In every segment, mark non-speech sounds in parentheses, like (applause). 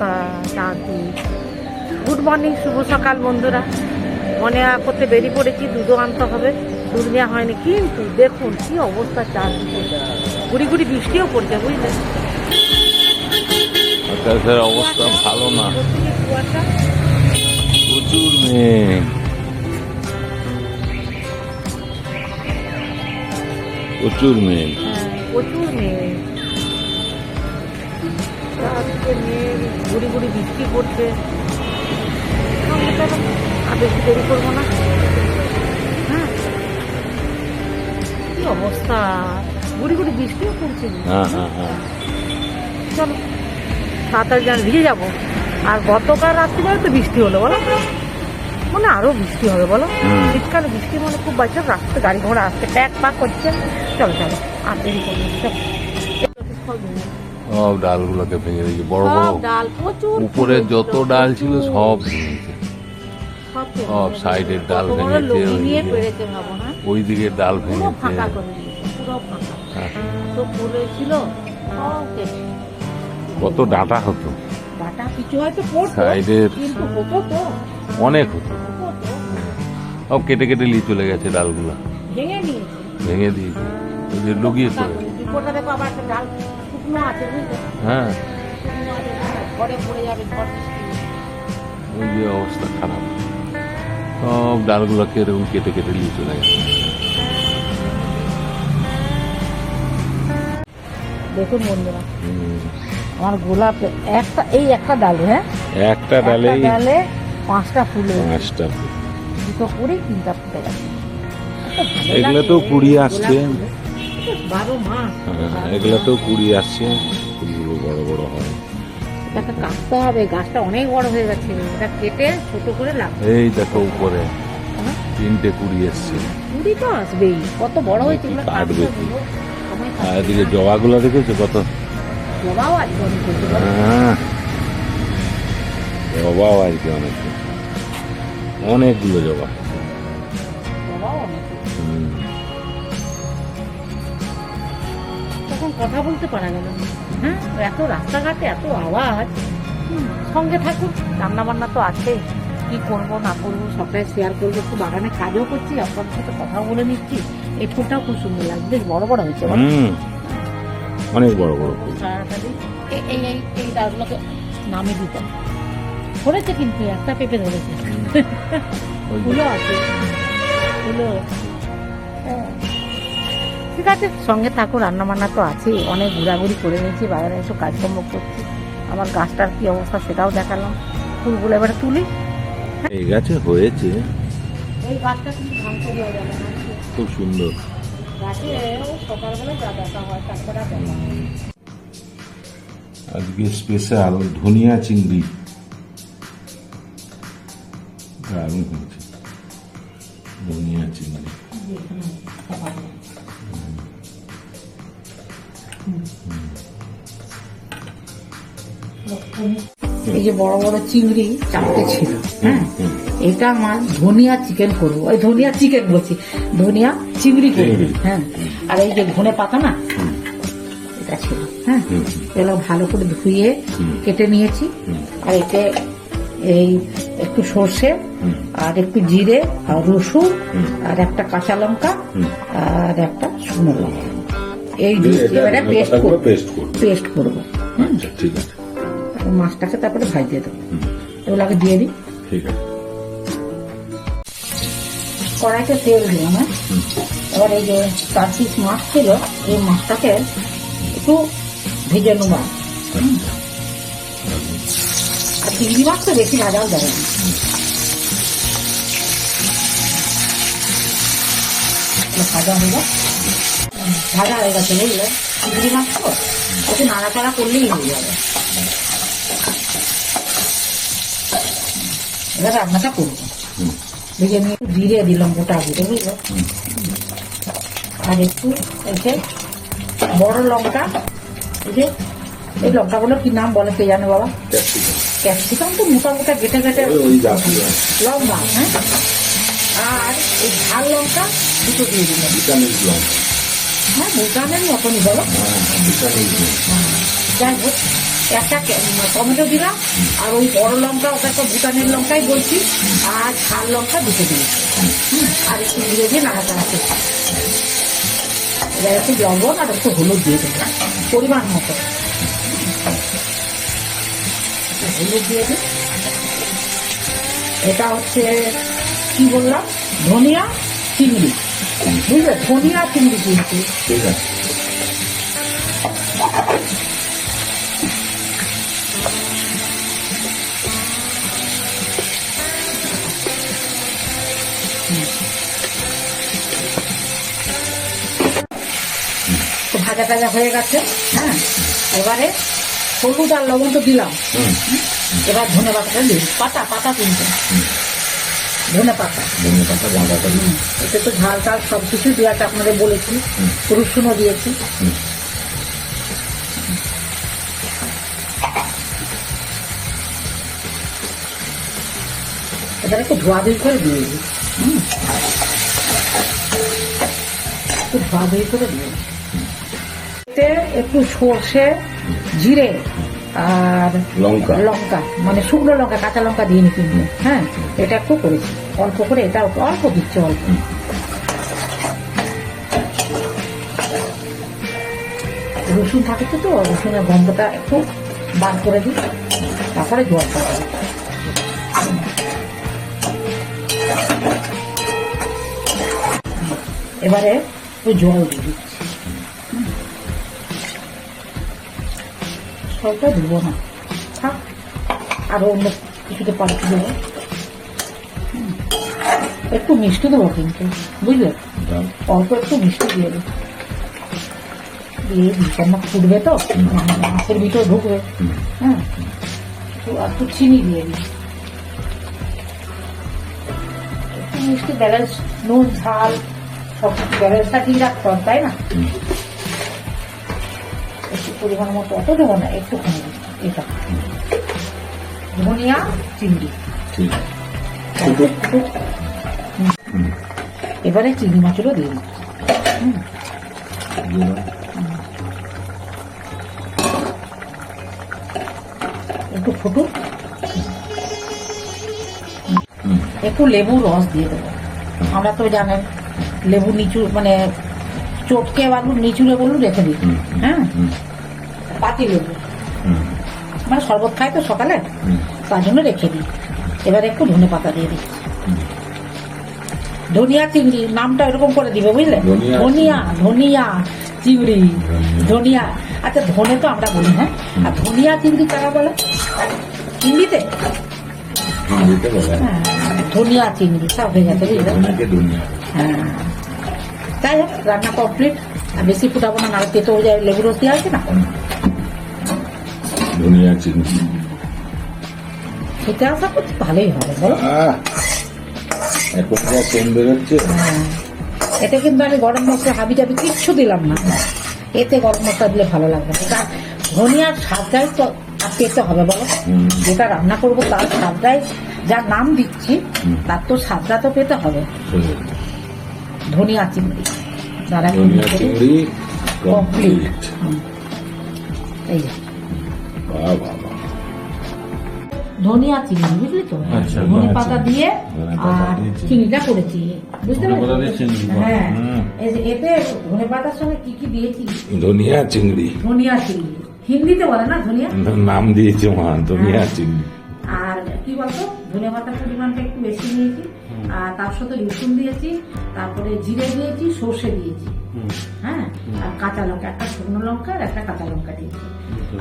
অবস্থা good morning শুভ সকাল বন্ধুরা। মনে করতে বেরিয়ে পড়েছি দুধও আনতে হবে। দুধ নেওয়া হয়নি কিন্তু দেখুন কি অবস্থা চারদিকে। গুড়ি গুড়ি বৃষ্টিও পড়ছে বুঝলেন? আকাশের অবস্থা ভালো না। প্রচুর মেঘ। প্রচুর মেঘ। হ্যাঁ, প্রচুর মেঘ। চারদিকে মেঘ গুড়ি গুড়ি বৃষ্টি পড়ছে আর বেশি দেরি করব না। হ্যাঁ। কি অবস্থা? বৃষ্টিও পড়ছে হ্যাঁ হ্যাঁ চলো তাড়াতাড়ি যেন ভিজে যাব। আর গতকাল রাত্রিবেলা তো বৃষ্টি হলো বলো মানে আরও বৃষ্টি হবে বলো। শীতকালে বৃষ্টি মানে খুব বাচ্চা রাস্তাতে গাড়ি ঘোড়া আসছে প্যাক পাক করছে। চলো চলো আর দেরি করব চলো। সব ডালগুলোকে ভেঙে দিয়েছে বড় বড়। ডাল প্রচুর উপরে যত ডাল ছিল সব ভেঙেছে। সব। সাইডের ডাল ভেঙেছে ওই দিকে। ডাল ভেঙেছে। হ্যাঁ। কত ডাটা হতো। সাইডের অনেক হতো। সব কেটে কেটে নিয়ে চলে গেছে ডালগুলো। ভেঙে দিয়েছে। ওই যে লুকিয়ে পড়ে ডাল হ্যাঁ। ওই যে অবস্থা খারাপ। সব ডালগুলোকে এরকম কেটে কেটে নিয়ে চলে গেছে। দেখুন বন্ধুরা আমার গোলাপ একটা এই একটা ডালে হ্যাঁ? একটা ডালেই ডালে পাঁচটা ফুল। পাঁচটা দুটো কুড়ি তিনটা ফুটে গেছে। এগুলো তো কুড়ি আসছে। তো হ্যাঁ, এগুলোতেও কুড়ি আসছে ফুলগুলো বড় বড় হয়। এটাকে কাটতে হবে গাছটা অনেক বড় হয়ে গেছে এটা কেটে ছোট করে লাগবে এই দেখো উপরে হ্যাঁ? তিনটে কুড়ি এসছে। কুড়ি তো আসবেই কত বড় হয়েছে কাটবে? আর এদিকে জবাগুলো দেখেছ কত? জবাও আছে। হ্যাঁ। জবাও আর কি অনেক অনেকগুলো জবা। কথা বলতে পারা গেল না। হ্যাঁ এত রাস্তাঘাটে এত আওয়াজ। সঙ্গে থাকুন রান্না বান্না তো আছে কি করব না করব সবটাই শেয়ার করব। একটু বাগানে কাজও করছি আপনার সাথে কথাও বলে নিচ্ছি। এই ফুলটাও খুব সুন্দর লাগছে বেশ বড় বড় হয়েছে অনেক বড় বড় এই এই এই ডালগুলোকে নামিয়ে দিতাম ধরেছে কিন্তু একটা পেঁপে ধরেছে। (laughs) ফুলও আছে। ফুলও হ্যাঁ। ঠিক আছে সঙ্গে থাকুন রান্না বান্না তো আছে অনেক ঘোরাঘুরি করে নিয়েছি বাইরে একটু কাজকর্ম করছি। আমার গাছটার কি অবস্থা সেটাও দেখালাম। ফুলগুলো এবারে তুলি। এই গাছে হয়েছে। এই গাছটা কিন্তু তৈরি হয়ে যাবে খুব সুন্দর। গাছে সকালবেলা যা দেখা হয় তারপরে আজকে স্পেশাল ধনিয়া চিংড়ি। দারুণ হয়েছে। ধনিয়া চিংড়ি। এই যে বড় বড় চিংড়ি চারটে ছিল হ্যাঁ? এটা আমার ধনিয়া চিকেন করব। ওই ধনিয়া চিকেন বলছি ধনিয়া চিংড়ি করব হ্যাঁ? আর এই যে ধনে পাতা না এটা ছিল হ্যাঁ? এগুলো ভালো করে ধুয়ে কেটে নিয়েছি। আর এতে এই একটু সর্ষে আর একটু জিরে আর রসুন আর একটা কাঁচা লঙ্কা আর একটা শুকনো লঙ্কা। এই এবারে পেস্ট করব। পেস্ট করব। ঠিক আছে। মাছটাকে তারপরে ভাজিয়ে দেবো। হুম, এগুলো আগে দিয়ে দিই। ঠিক আছে। কড়াইতে তেল দিলাম হ্যাঁ? এবার এই যে চার পিস মাছ ছিল এই মাছটাকে একটু ভেজে নেব। আর চিংড়ি মাছ তো বেশি ভাজাও যাবে না। ভাজা হয়ে ভাজা হয়ে গেছে বুঝলে? চিংড়ি মাছ তো? একটু নাড়াচাড়া করলেই হয়ে যাবে। এবার রান্নাটা করব। ভেজে নিয়ে একটু জিরে দিলাম গোটা জিরে বুঝলো আর একটু এসে বড় লঙ্কা এই যে এই লঙ্কাগুলো কি নাম বলে কে জানে বাবা ক্যাপসিকাম তো মোটা মোটা ওই জাতীয়। লম্বা হ্যাঁ আর এই ঝাল লঙ্কা দুটো দিয়ে দিলাম হ্যাঁ ভুটানের মতনই বলো যাই হোক একটা টমেটো দিলাম, আর ওই বড় লঙ্কা ওটা তো ভুটানের লঙ্কাই বলছি, আর ঝাল লঙ্কা দুটো দিয়েছি আর একটু দিয়ে দিয়ে নাড়াচাড়া করছি। এবার একটু লবণ আর একটু হলুদ দিয়ে দেবো পরিমাণ মতো। হলুদ দিয়ে দিই এটা হচ্ছে, কি বললাম? ধনিয়া, চিংড়ি। বুঝলে? ধনিয়া, চিংড়ি কিন্তু। ঠিক আছে। ভাজা টাজা হয়ে গেছে হ্যাঁ? এবারে হলুদ আর লবণ তো দিলাম। এবার ধনে পাতাটা দিই। পাতা পাতা কিন্তু ধনে পাতা। ধনে পাতা দিন এতে তো ঝাল টাল সব কিছু দেওয়াটা আপনাদের বলেছি। রসুনও দিয়েছি। এবার একটু ধোয়া ধুই করে দিয়ে দিই। একটু ধোয়া ধুই করে দিয়ে দিই। এতে একটু সর্ষে জিরে আর লঙ্কা। লঙ্কা। মানে শুকনো লঙ্কা কাঁচা লঙ্কা দিয়ে নি কিন্তু হ্যাঁ এটা একটু করেছি। অল্প করে এটা অল্প দিচ্ছে অল্প। রসুন থাকে তো তো রসুনের গন্ধটা একটু বার করে দিই। তারপরে জল পাবো এবারে একটু জল দিয়ে সবটা দেবো না। থাক আরও অন্য কিছুতে পাল্টে দেবো। একটু মিষ্টি দেবো কিন্তু বুঝলে? দাও। অল্প একটু মিষ্টি দিয়ে দেবো। দিয়ে বিছানা ফুটবে তো মাছের ভিতরে ঢুকবে। হ্যাঁ। তো আর একটু চিনি দিয়ে দিই। একটু মিষ্টি ব্যালেন্স নুন ঝাল সব কিছু ব্যালেন্সটা ঠিক রাখতে হবে তাই না? পরিমাণ মতো অত দেবো না একটু কমে এটা। ধনিয়া চিংড়ি। এবারে চিংড়ি মাছগুলো দিয়ে। একটু ফুটুক। একটু লেবু রস দিয়ে দেবো। আমরা তো জানেন লেবু নিচু মানে চটকে বালু নিচুড়ে বলু রেখে দিই। হ্যাঁ। পাতি লেবু। মানে শরবত খাই তো সকালে তার জন্য রেখে দিই। এবার একটু ধনে পাতা দিয়ে দিই। ধনিয়া চিংড়ি নামটা এরকম করে দিবে বুঝলে? ধনিয়া ধনিয়া চিংড়ি। ধনিয়া। আচ্ছা ধনে তো আমরা বলি হ্যাঁ? আর ধনিয়া চিংড়ি কারা বলে? চিংড়িতে? হুম, দিতে বলে। হ্যাঁ ধনিয়া চিংড়ি সব হয়ে গেছে হ্যাঁ। তাই হোক রান্না কমপ্লিট। আর বেশি ফুটাবো না নাহলে পেতে হয়ে যায় লেবু রস আছে না? ধনিয়া চিনি খেতে আসা করছি ভালোই হবে বলো। এখন যা সেন বেরোচ্ছে। হ্যাঁ। এতে কিন্তু আমি গরম মশলা হাবি টাবি কিচ্ছু দিলাম না। এতে গরম মশলা দিলে ভালো লাগবে তা ধনিয়ার স্বাদটাই তো আর পেতে হবে বলো। যেটা রান্না করব তার স্বাদটাই যা নাম দিচ্ছি তার তো স্বাদটা তো পেতে হবে। ধনিয়া চিংড়ি। কমপ্লিট। কমপ্লিট। এই ধনিয়া চিনি বুঝলি তো? আচ্ছা, ধনে পাতা দিয়ে আর চিনিটা করেছি বুঝতে পারছি হ্যাঁ। এতে ধনে পাতার সঙ্গে কি কি দিয়েছি? ধনিয়া চিংড়ি। ধনিয়া চিংড়ি। হিন্দিতে বলে না ধনিয়া নাম দিয়েছে মা ধনিয়া হ্যাঁ। চিংড়ি। আর কি বলতো? ধনে পাতার পরিমাণটা একটু বেশি নিয়েছি আর তার সাথে রসুন দিয়েছি তারপরে জিরে দিয়েছি সর্ষে দিয়েছি। হ্যাঁ? আর কাঁচা লঙ্কা একটা শুকনো লঙ্কা আর একটা কাঁচা লঙ্কা দিয়েছি।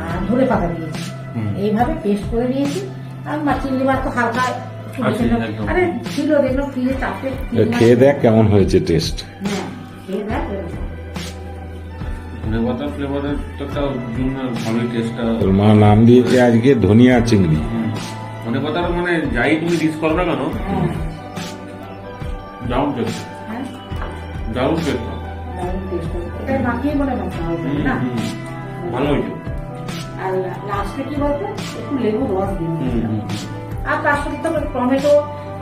আর ধনে পাতা দিয়েছি। এইভাবে পেস্ট করে নিয়েছি আর মা চিংড়ি তো হালকা একটু বেশি না- একদম। আরে ছিল দেখলাম ফ্রিজে চাপে খেয়ে দেখ কেমন হয়েছে টেস্ট হ্যাঁ খেয়ে দেখ মা নাম দিয়েছে আজকে ধনিয়া চিংড়ি। ধনে পাতার মানে যাই তুমি ডিস করো না কেন হ্যাঁ। দারুণ টেস্ট হ্যাঁ। দারুণ টেস্ট মনে ভালো হয়েছে। লাস্টে কি বলতো? একটু লেবু রস দিয়ে আর তার সাথে তো টমেটো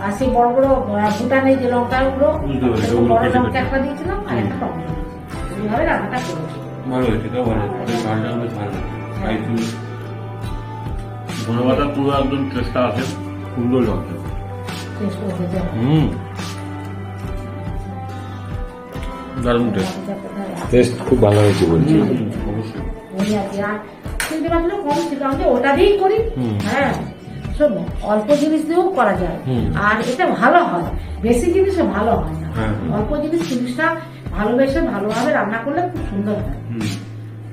আর সেই বড় বড় ভুটানের যে একটু ওগুলো বড় লঙ্কা। একটা দিয়েছিলাম আর একটা টমেটো এইভাবে রান্নাটা করেছি। ভালো হয়েছে এটাও ভালো হয়েছে। বেশ ভালো স্পাইসি পুরো একদম টেস্টটা আছে সুন্দর লাগছে টেস্ট করে খেতে হবে। হুম। দারুণ টেস্ট টেস্ট খুব ভালো হয়েছে বলছি। অবশ্যই। চিনতে পারলে কম ছিল আমি ওটা দিয়েই করি। হ্যাঁ শোনো অল্প জিনিস দিয়েও করা যায়। আর এটা ভালো হয় বেশি জিনিসও ভালো হয় না। হ্যাঁ। অল্প জিনিস জিনিসটা ভালোবেসে ভালোভাবে রান্না করলে খুব সুন্দর হয়।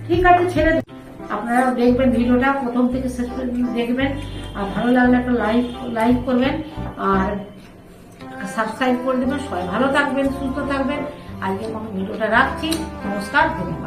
ঠিক আছে ছেড়ে আপনারা দেখবেন ভিডিওটা প্রথম থেকে শেষ পর্যন্ত দেখবেন। আর ভালো লাগলে একটা লাইক লাইক করবেন। আর সাবস্ক্রাইব করে দেবেন। সবাই ভালো থাকবেন সুস্থ থাকবেন। আজকে কোনো ভিডিওটা রাখছি। নমস্কার ধন্যবাদ।